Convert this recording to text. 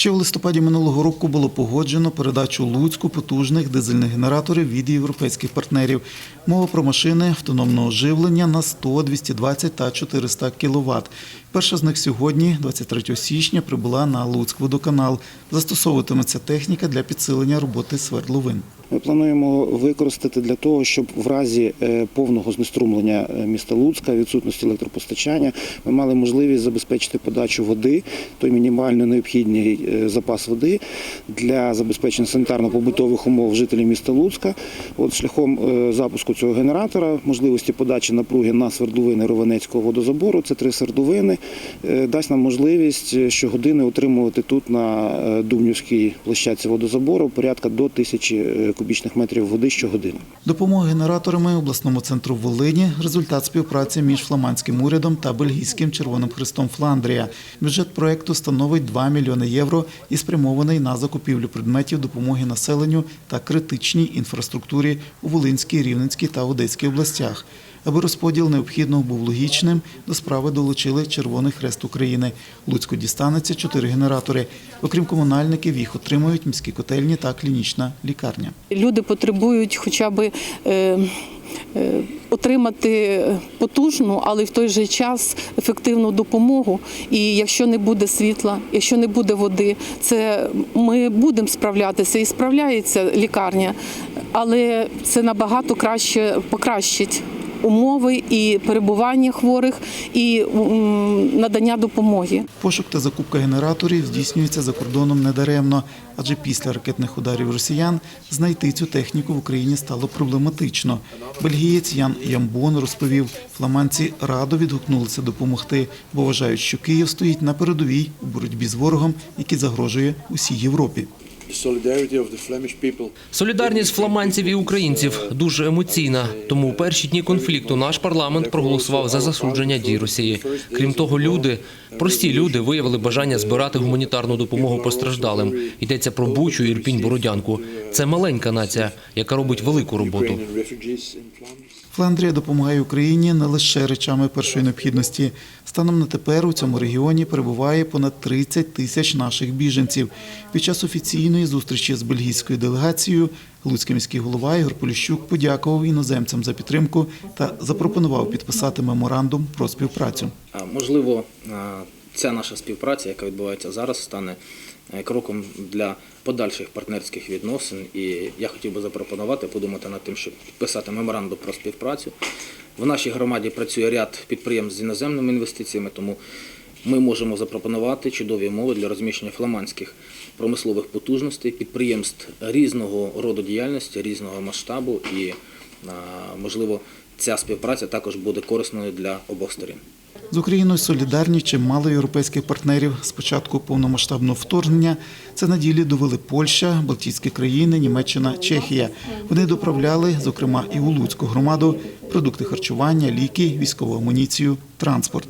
Ще в листопаді минулого року було погоджено передачу Луцьку потужних дизельних генераторів від європейських партнерів. Мова про машини автономного живлення на 100, 220 та 400 кВт. Перша з них сьогодні, 23 січня, прибула на Луцьк-водоканал. Застосовуватиметься техніка для підсилення роботи свердловин. Ми плануємо використати для того, щоб в разі е, повного знеструмлення е, міста Луцька, відсутності електропостачання, ми мали можливість забезпечити подачу води, той мінімально необхідний е, запас води для забезпечення санітарно-побутових умов жителів міста Луцька. От шляхом запуску цього генератора, можливості подачі напруги на свердловини Ровенецького водозабору, це три свердловини, дасть нам можливість е, щогодини отримувати тут на е, Дубнівській площадці водозабору порядка до тисячі е, кубічних метрів води щогодини. Допомога генераторами обласному центру Волині – результат співпраці між фламандським урядом та бельгійським Червоним Хрестом Фландрія. Бюджет проекту становить 2 мільйони євро і спрямований на закупівлю предметів допомоги населенню та критичній інфраструктурі у Волинській, Рівненській та Одеській областях. Аби розподіл необхідного був логічним, до справи долучили Червоний Хрест України. Луцьку дістанеться чотири генератори. Окрім комунальників, їх отримують міські котельні та клінічна лікарня. Люди потребують хоча б е, е, отримати потужну, але в той же час ефективну допомогу. І якщо не буде світла, якщо не буде води, це ми будемо справлятися і справляється лікарня, але це набагато краще покращить. Умови і перебування хворих, і надання допомоги. Пошук та закупка генераторів здійснюється за кордоном недаремно, адже після ракетних ударів росіян знайти цю техніку в Україні стало проблематично. Бельгієць Ян Ямбон розповів, фламандці радо відгукнулися допомогти, бо вважають, що Київ стоїть на передовій у боротьбі з ворогом, який загрожує усій Європі. Солідарність фламандців і українців дуже емоційна. Тому у перші дні конфлікту наш парламент проголосував за засудження дій Росії. Крім того, люди, прості люди, виявили бажання збирати гуманітарну допомогу постраждалим. Йдеться про Бучу, Ірпінь, Бородянку. Це маленька нація, яка робить велику роботу. Фландрія допомагає Україні не лише речами першої необхідності. Станом на тепер у цьому регіоні перебуває понад 30 тисяч наших біженців. Під час офіційної зустрічі з бельгійською делегацією Луцький міський голова Ігор Поліщук подякував іноземцям за підтримку та запропонував підписати меморандум про співпрацю. Можливо, ця наша співпраця, яка відбувається зараз, стане кроком для подальших партнерських відносин. І я хотів би запропонувати подумати над тим, щоб підписати меморандум про співпрацю. В нашій громаді працює ряд підприємств з іноземними інвестиціями, тому ми можемо запропонувати чудові умови для розміщення фламандських промислових потужностей, підприємств різного роду діяльності, різного масштабу і, можливо, ця співпраця також буде корисною для обох сторін. З Україною солідарні чимало європейських партнерів з початку повномасштабного вторгнення. Це на ділі довели Польща, Балтійські країни, Німеччина, Чехія. Вони доправляли, зокрема, і у Луцьку громаду продукти харчування, ліки, військову амуніцію, транспорт.